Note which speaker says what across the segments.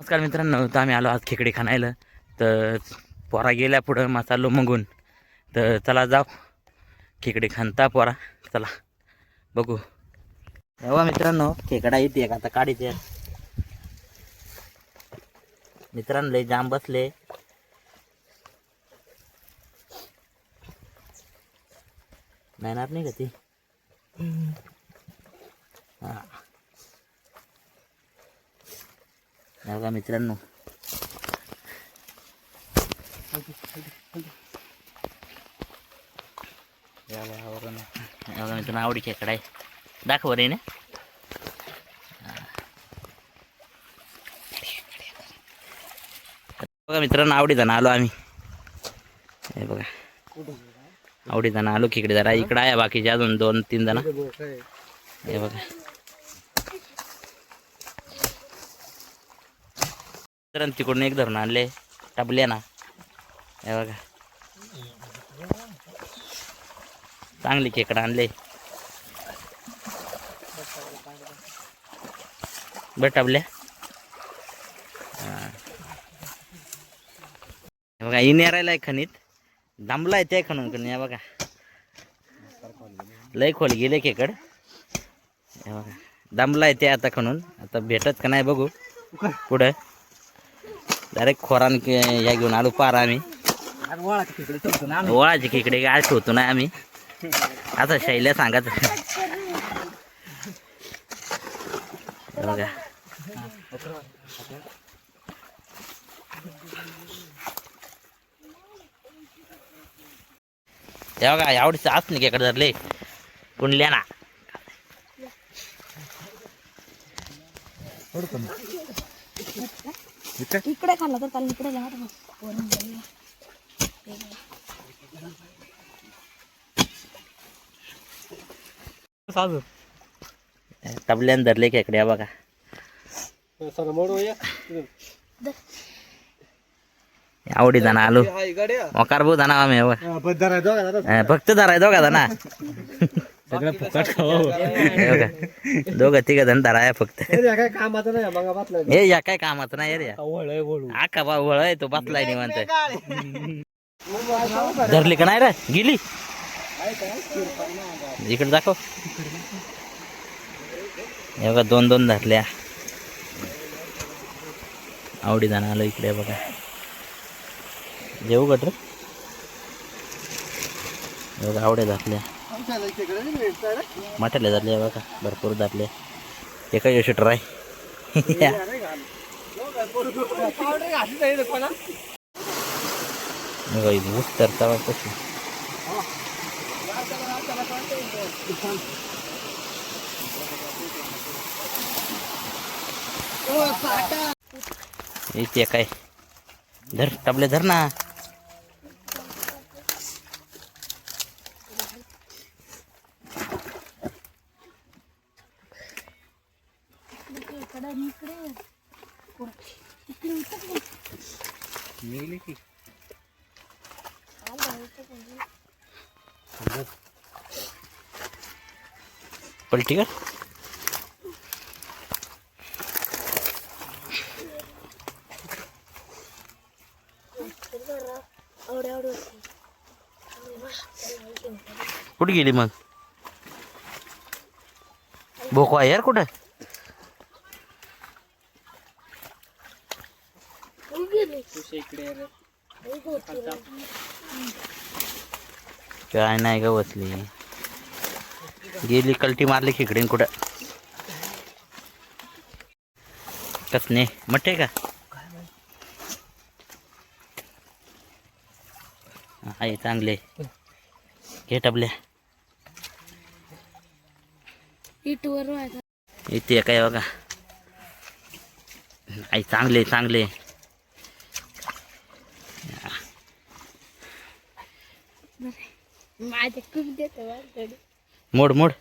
Speaker 1: नमस्कार मित्रांनो तर आम्ही आलो आज खेकडे खाणायला. तर पोरा गेल्या पुढं मग चाललो मगून. तर चला जाऊ. खेकडे खानता पोरा. चला बघू. तेव्हा मित्रांनो खेकडा येते का आता काढायचे मित्रांनो लय जाम बसले. मेहनत नाही का ती हा हे बघा मित्रांनो बघा मित्रांनो आवडी खेकडा आहे दाखव रे ना बघा मित्रांनो आवडी जण आलो आम्ही हे बघा आवडी जण आलो खेकडे जरा इकडं आहे बाकीचे अजून दोन तीन जण हे बघा तर तिकडून एक धरून आणले. टाबले ना. हे बघा. चांगली खेकडं आणले. बर टाबल्या बघा इन आहे खणीत. आहे त्या खणून खण या बघा. लय खोल गेले खेकड. हे बघा. ते आता खणून. आता भेटत का नाही बघू. पुढं. डायरेक्ट खोरान के- या घेऊन आलो पार आम्ही. ओळाचे खेकडे काय ठेवतो ना आम्ही. आता शैल्या सांगत. हे बघा. हे बघा एवढीच आस नाही खेकडे धरले. कुणल्या ना.
Speaker 2: इकडे खाल्ला तर त्याला इकडे जाऊया.
Speaker 1: तबल्यान धरले खेकडे हे बघा. आवडी जाणं आलो. मोकार भाऊ जाणं आम्ही हे. फक्त धराय दोघा जणा
Speaker 3: सगळं फुकट
Speaker 1: हे बघा दोघं तिघ जण धराय फक्त.
Speaker 3: काय कामाचं नाही मग
Speaker 1: हे या काय कामाचं नाही रे आका बा वळ आहे तो बसलाय निवांत धरली का नाही रे? गेली? इकडे दाखव. हे बघा दोन दोन धरल्या. आवडी जाणं आलो इकडे बघा. जेऊ गट रे हे बघा आवड्या धरल्या. मोठ्याला झाले बघा भरपूर धरल्या एका शूटर आहे बघा, ऊस तरता कशी. इथे काय? धर टबले धर ना.
Speaker 2: इकडे आणि इकडे. इकडे इकडे.
Speaker 3: मिळली की
Speaker 1: पलटी कर
Speaker 2: एवढं एवढं होतं.
Speaker 1: कुठे गेली मग भोको आहे यार कुठं
Speaker 2: कुठं गेली?
Speaker 3: इकडे
Speaker 2: इकडे होती.
Speaker 1: काय नाही ग बसली. गेली कलटी मारली खेकडीन कुठं? कसने मटे का? आहे चांगले घे टबल्या.
Speaker 2: इटवर
Speaker 1: इथे काय बघा. आई चांगले चांगले
Speaker 2: माझे खूप देतो माझ्याकडे.
Speaker 1: मोड मोड.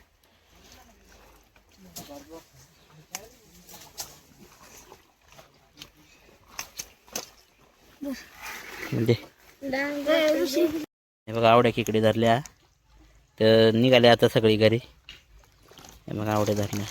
Speaker 1: हे बघा आवड्या खेकडे धरल्या. तर निघाले आता सगळी घरी. हे बघा आवड्या धरल्या.